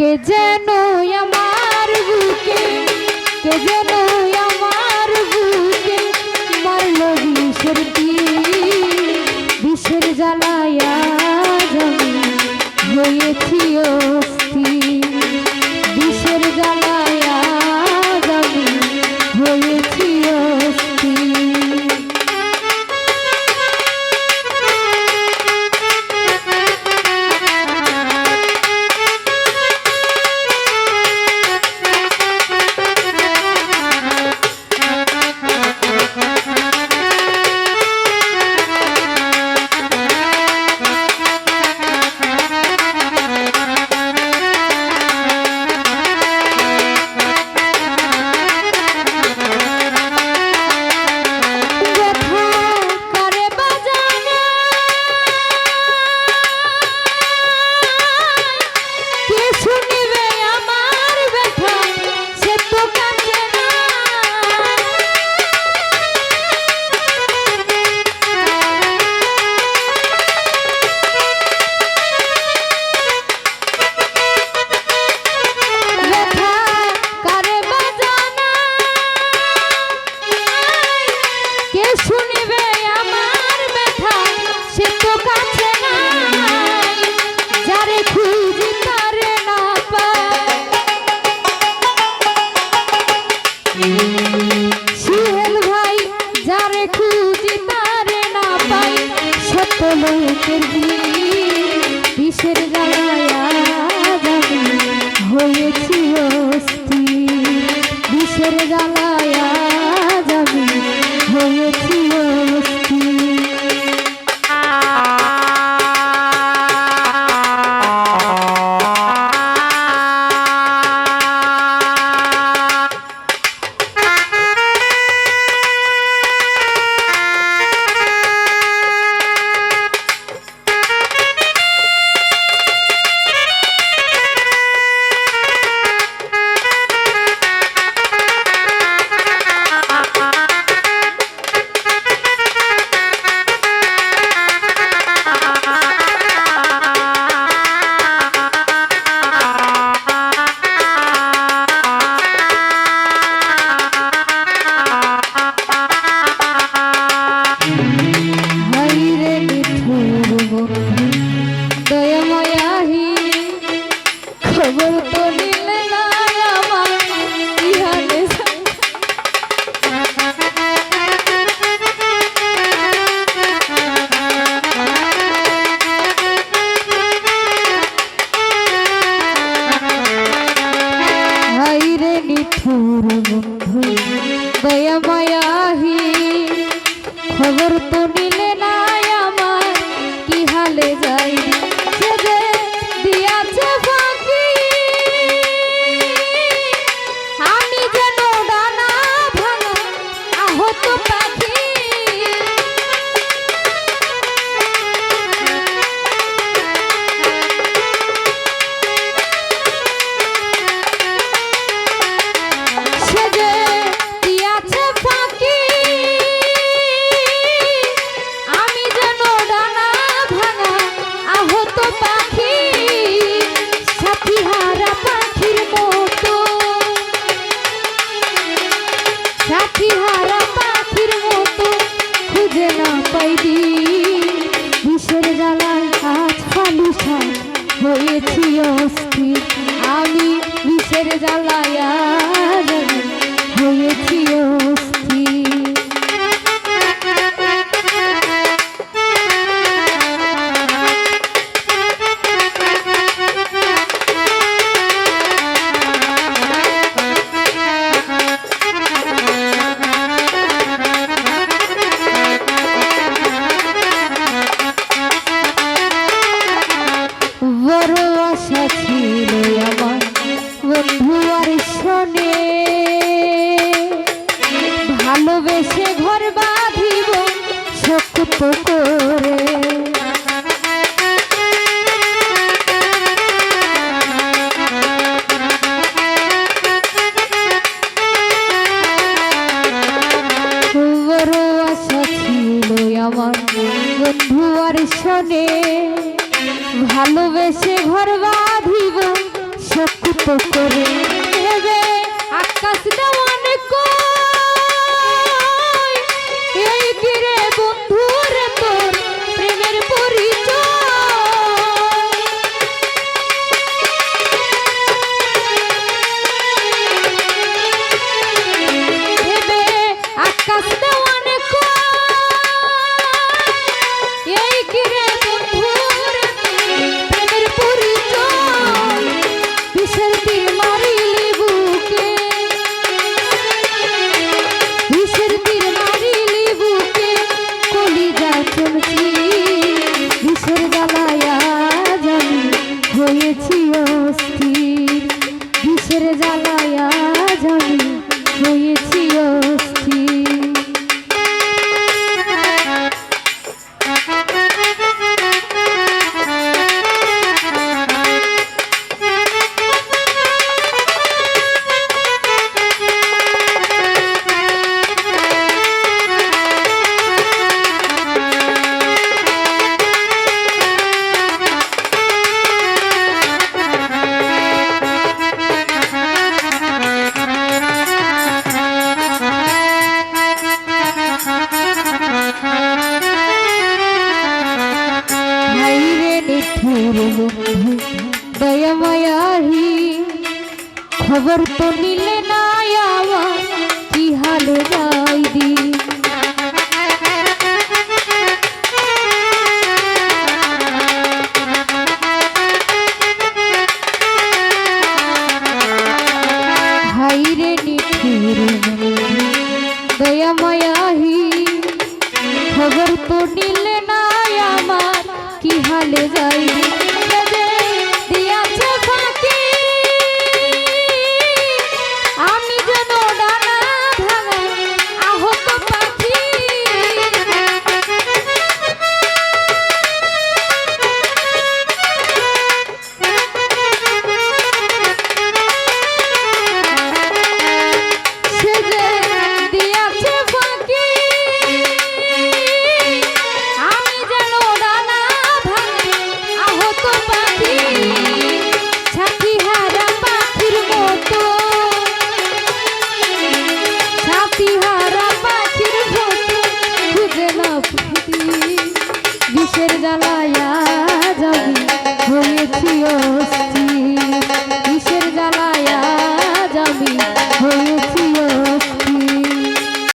কে যেন আমার বুকে, কে যেন আমার বুকে মারল বিষের কি বিষের জ্বালায়া জমি হয়েছিও আলোকের বিষের গায়ে হয়েছি অস্থি বিষের গালা মোর তুমি পাইবি। বিষের জ্বালায় আজ খালি হয়েছি অস্থির। আমি বিষের জ্বালায় করে। আমার ভালোবেসে ঘর বাঁধিব শক্ত করে ভেবে আকাশ দেওয়ান प्रभु दयामया ही खबर तो मिल